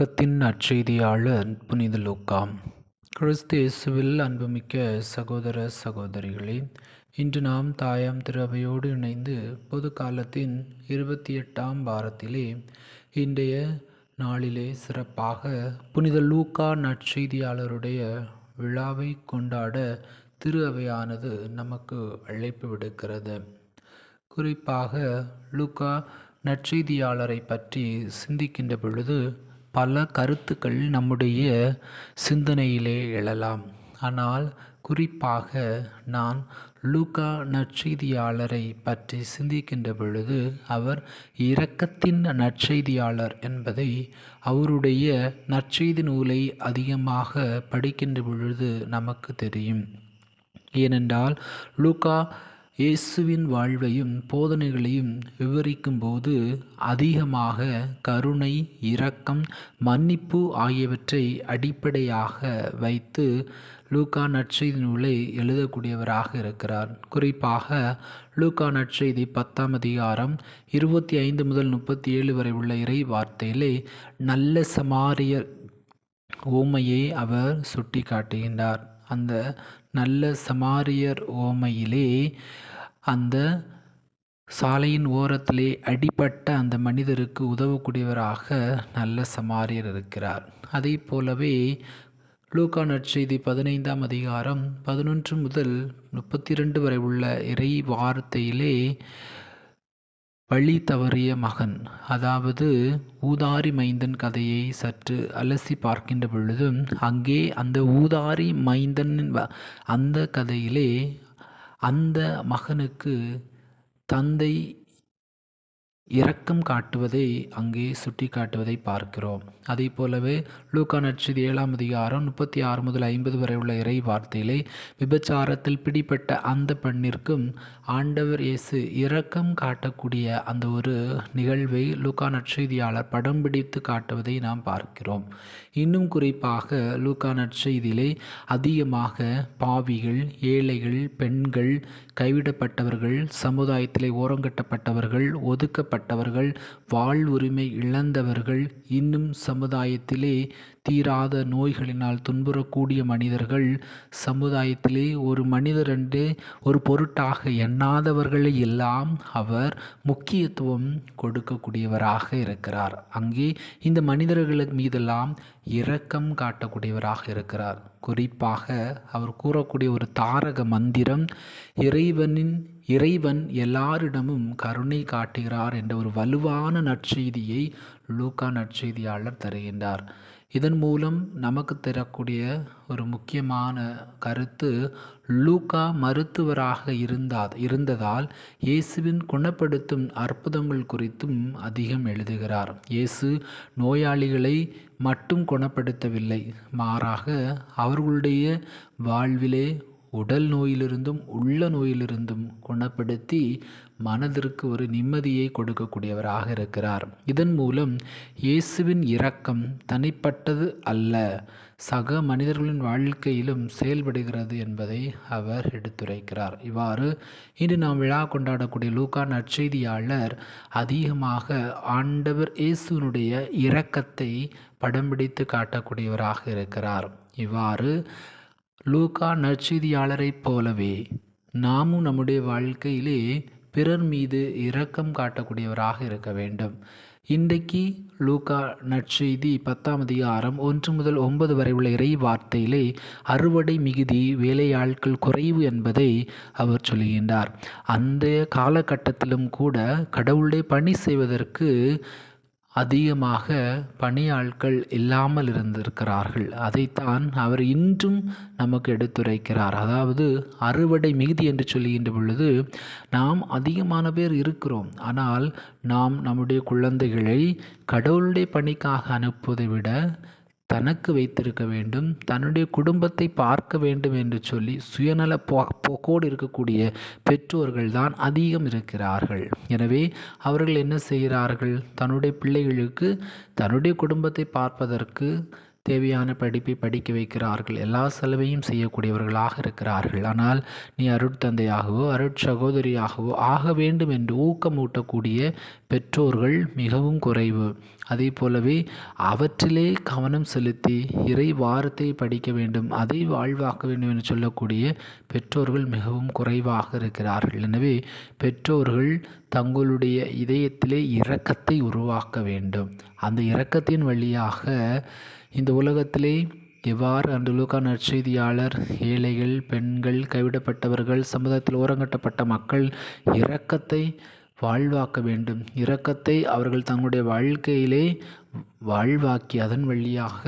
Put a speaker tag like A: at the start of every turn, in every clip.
A: இரக்கத்தின் நற்செய்தியாளர் புனித லூக்கா கிறிஸ்து இயேசுவில் அன்புமிக்க சகோதர சகோதரிகளே இன்று நாம் தாயாம் திருவையோடு இணைந்து பொது காலத்தின் இருபத்தி எட்டாம் வாரத்திலே இன்றைய நாளிலே சிறப்பாக புனித லூக்கா நற்செய்தியாளருடைய விழாவை கொண்டாட திரு அவையானது நமக்கு அழைப்பு விடுக்கிறது. குறிப்பாக லூக்கா நற்செய்தியாளரை பற்றி சிந்திக்கின்ற பொழுது பல கருத்துக்கள் நம்முடைய சிந்தனையிலே எழலாம். ஆனால் குறிப்பாக நான் லூக்கா நற்செய்தியாளரை பற்றி சிந்திக்கின்ற பொழுது அவர் இரக்கத்தின் நற்செய்தியாளர் என்பதை அவருடைய நற்செய்தி நூலை அதிகமாக படிக்கின்ற பொழுது நமக்கு தெரியும். ஏனென்றால் லூக்கா இயேசுவின் வாழ்வையும் போதனைகளையும் விவரிக்கும்போது அதிகமாக கருணை இரக்கம் மன்னிப்பு ஆகியவற்றை அடிப்படையாக வைத்து லூக்கா நற்செய்தி நூலை எழுதக்கூடியவராக இருக்கிறார். குறிப்பாக லூக்கா நற்செய்தி பத்தாம் அதிகாரம் இருபத்தி ஐந்து முதல் முப்பத்தி ஏழு வரை உள்ள இறை வார்த்தையிலே நல்ல சமாரியர் ஓமையை அவர் சுட்டி காட்டுகின்றார் அந்த நல்ல சமாரியர் ஓமையிலே அந்த சாலையின் ஓரத்திலே அடிப்பட்ட அந்த மனிதருக்கு உதவக்கூடியவராக நல்ல சமாரியர் இருக்கிறார். அதே போலவே லூக்கா நற்செய்தி பதினைந்தாம் அதிகாரம் பதினொன்று முதல் முப்பத்தி இரண்டு வரை உள்ள இறை வார்த்தையிலே வழி தவறிய மகன். அதாவது ஊதாரி மைந்தன் கதையை சற்று அலசி பார்க்கின்ற பொழுதும் அங்கே அந்த ஊதாரி மைந்தனின் அந்த கதையிலே அந்த மகனுக்கு தந்தை இரக்கம் காட்டுவதை அங்கே சுட்டி காட்டுவதை பார்க்கிறோம். அதே போலவே லூக்கா நட்சதி ஏழாம் அதிகாரம் முப்பத்தி ஆறு முதல் ஐம்பது வரை உள்ள இறை வார்த்தையிலே விபச்சாரத்தில் பிடிப்பட்ட அந்த பெண்ணிற்கும் ஆண்டவர் இயேசு இரக்கம் காட்டக்கூடிய அந்த ஒரு நிகழ்வை லூக்கா நற்செய்தியாளர் படம் பிடித்து காட்டுவதை நாம் பார்க்கிறோம். இன்னும் குறிப்பாக லூக்கா நற்செய்தியிலே அதிகமாக பாவிகள் ஏழைகள் பெண்கள் கைவிடப்பட்டவர்கள் சமுதாயத்திலே ஓரங்கட்டப்பட்டவர்கள் ஒதுக்கப்பட்ட ஒதுக்கப்பட்டவர்கள் வாழ்வுரிமை இழந்தவர்கள் இன்னும் சமுதாயத்திலே தீராத நோய்களினால் துன்புறக்கூடிய மனிதர்கள் சமுதாயத்திலே ஒரு மனிதர் என்று ஒரு பொருட்டாக எண்ணாதவர்களை எல்லாம் அவர் முக்கியத்துவம் கொடுக்கக்கூடியவராக இருக்கிறார். அங்கே இந்த மனிதர்களுக்கு மீதெல்லாம் இரக்கம் காட்டக்கூடியவராக இருக்கிறார். குறிப்பாக அவர் கூறக்கூடிய ஒரு தாரக மந்திரம் இறைவனின் இறைவன் எல்லாரிடமும் கருணை காட்டுகிறார் என்ற ஒரு வலுவான நற்செய்தியை லூக்கா நற்செய்தியாளர் தருகின்றார். இதன் மூலம் நமக்கு தரக்கூடிய ஒரு முக்கியமான கருத்து லூக்கா மருத்துவராக இருந்தால் இருந்ததால் இயேசுவின் குணப்படுத்தும் அற்புதங்கள் குறித்தும் அதிகம் எழுதுகிறார். இயேசு நோயாளிகளை மட்டும் குணப்படுத்தவில்லை மாறாக அவர்களுடைய வாழ்விலே உடல் நோயிலிருந்தும் உள்ள நோயிலிருந்தும் குணப்படுத்தி மனதிற்கு ஒரு நிம்மதியை கொடுக்கக்கூடியவராக இருக்கிறார். இதன் மூலம் இயேசுவின் இரக்கம் தனிப்பட்டது அல்ல சக மனிதர்களின் வாழ்க்கையிலும் செயல்படுகிறது என்பதை அவர் எடுத்துரைக்கிறார். இவ்வாறு இன்று நாம் விழா கொண்டாடக்கூடிய லூகா நற்செய்தியாளர் அதிகமாக ஆண்டவர் இயேசுனுடைய இரக்கத்தை படம் பிடித்து காட்டக்கூடியவராக இருக்கிறார். இவ்வாறு லூக்கா நற்செய்தியாளரைப் போலவே நாமும் நம்முடைய வாழ்க்கையிலே பிறர் மீது இரக்கம் காட்டக்கூடியவராக இருக்க வேண்டும். இன்றைக்கு லூக்கா நற்செய்தி பத்தாம் அதிகாரம் ஒன்று முதல் ஒன்பது வரை உள்ள இறை வார்த்தையிலே அறுவடை மிகுதி வேலையாட்கள் குறைவு என்பதை அவர் சொல்கின்றார் அந்த காலகட்டத்திலும் கூட கடவுளுடைய பணி செய்வதற்கு அதிகமாக பணியாட்கள் இல்லாமல் இருந்திருக்கிறார்கள். அதைத்தான் அவர் இன்றும் நமக்கு எடுத்துரைக்கிறார். அதாவது அறுவடை மிகுதி என்று சொல்லுகின்ற பொழுது நாம் அதிகமான பேர் இருக்கிறோம். ஆனால் நாம் நம்முடைய குழந்தைகளை கடவுளுடைய பணிக்காக அனுப்புவதை விட தனக்கு வைத்திருக்க வேண்டும் தன்னுடைய குடும்பத்தை பார்க்க வேண்டும் என்று சொல்லி சுயநல போ போக்கோடு இருக்கக்கூடிய பெற்றோர்கள் தான் அதிகம் இருக்கிறார்கள். எனவே அவர்கள் என்ன செய்கிறார்கள்? தன்னுடைய பிள்ளைகளுக்கு தன்னுடைய குடும்பத்தை பார்ப்பதற்கு தேவையான படிப்பை படிக்க வைக்கிறார்கள். எல்லா செலவையும் செய்யக்கூடியவர்களாக இருக்கிறார்கள். ஆனால் நீ அருட்தந்தையாகவோ அருட்சகோதரியாகவோ ஆக வேண்டும் என்று ஊக்கமூட்டக்கூடிய பெற்றோர்கள் மிகவும் குறைவு. அதே போலவே அவற்றிலே கவனம் செலுத்தி இறை வாரத்தை படிக்க வேண்டும். அதை வாழ்வாக்க வேண்டும் என்று சொல்லக்கூடிய பெற்றோர்கள் மிகவும் குறைவாக இருக்கிறார்கள். எனவே பெற்றோர்கள் தங்களுடைய இதயத்திலே இரக்கத்தை உருவாக்க வேண்டும். அந்த இரக்கத்தின் வழியாக இந்த உலகத்திலே எவ்வாறு அன்று லூக்கா நற்செய்தியாளர் ஏழைகள் பெண்கள் கைவிடப்பட்டவர்கள் சமுதாயத்தில் ஓரங்கட்டப்பட்ட மக்கள் இரக்கத்தை வாழ்வாக்க வேண்டும். இரக்கத்தை அவர்கள் தங்களுடைய வாழ்க்கையிலே வாழ்வாக்கி அதன் வழியாக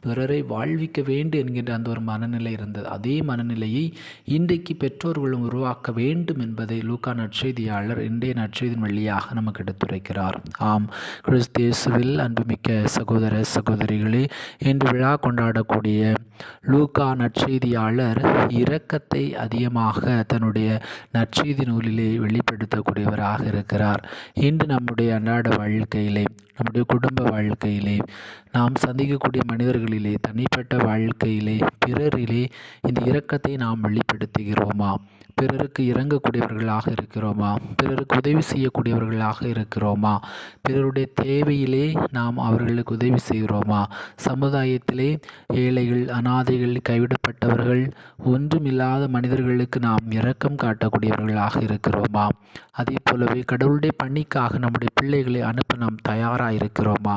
A: பிறரை வாழ்விக்க வேண்டும் என்கின்ற அந்த ஒரு மனநிலை இருந்தது. அதே மனநிலையை இன்றைக்கு பெற்றோர்களும் உருவாக்க வேண்டும் என்பதை லூக்கா நற்செய்தியாளர் இன்றைய நற்செய்தியின் வழியாக நமக்கு எடுத்துரைக்கிறார். ஆம் கிறிஸ்தேசுவில் அன்புமிக்க சகோதர சகோதரிகளே இன்று விழா கொண்டாடக்கூடிய லூக்கா நற்செய்தியாளர் இரக்கத்தை அதிகமாக தன்னுடைய நற்செய்தி நூலிலே வெளிப்படுத்தக்கூடியவராக இருக்கிறார். இன்று நம்முடைய அன்றாட வாழ்க்கையிலே நம்முடைய குடும்ப வாழ்க்கையிலே நாம் சந்திக்கக்கூடிய மனிதர்களிலே தனிப்பட்ட வாழ்க்கையிலே பிறரிலே இந்த இரக்கத்தை நாம் வெளிப்படுத்துகிறோமா? பிறருக்கு இறங்கக்கூடியவர்களாக இருக்கிறோமா? பிறருக்கு உதவி செய்யக்கூடியவர்களாக இருக்கிறோமா? பிறருடைய தேவையிலே நாம் அவர்களுக்கு உதவி செய்கிறோமா? சமுதாயத்திலே ஏழைகள் அனாதைகள் கைவிடப்பட்டவர்கள் ஒன்றுமில்லாத மனிதர்களுக்கு நாம் இரக்கம் காட்டக்கூடியவர்களாக இருக்கிறோமா? அதே போலவே கடவுளுடைய பணிக்காக நம்முடைய பிள்ளைகளை அனுப்ப நாம் தயாராக இருக்கிறோமா?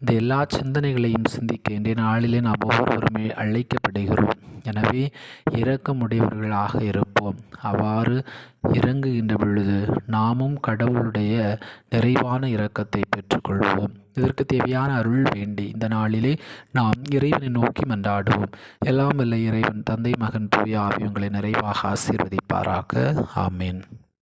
A: இந்த எல்லா சிந்தனைகளையும் சிந்திக்க இன்றைய நாளிலே நாம் ஒவ்வொருவருமே அழைக்கப்படுகிறோம். எனவே இரக்கமுடையவர்களாக இருப்போம். அவ்வாறு இறங்குகின்ற பொழுது நாமும் கடவுளுடைய நிறைவான இரக்கத்தை பெற்றுக்கொள்வோம். இதற்கு தேவையான அருள் வேண்டி இந்த நாளிலே நாம் இறைவனை நோக்கி மன்றாடுவோம். எல்லாம் இல்லை இறைவன் தந்தை மகன் தூய ஆவி உங்களை நிறைவாக ஆசீர்வதிப்பாராக. ஆமேன்.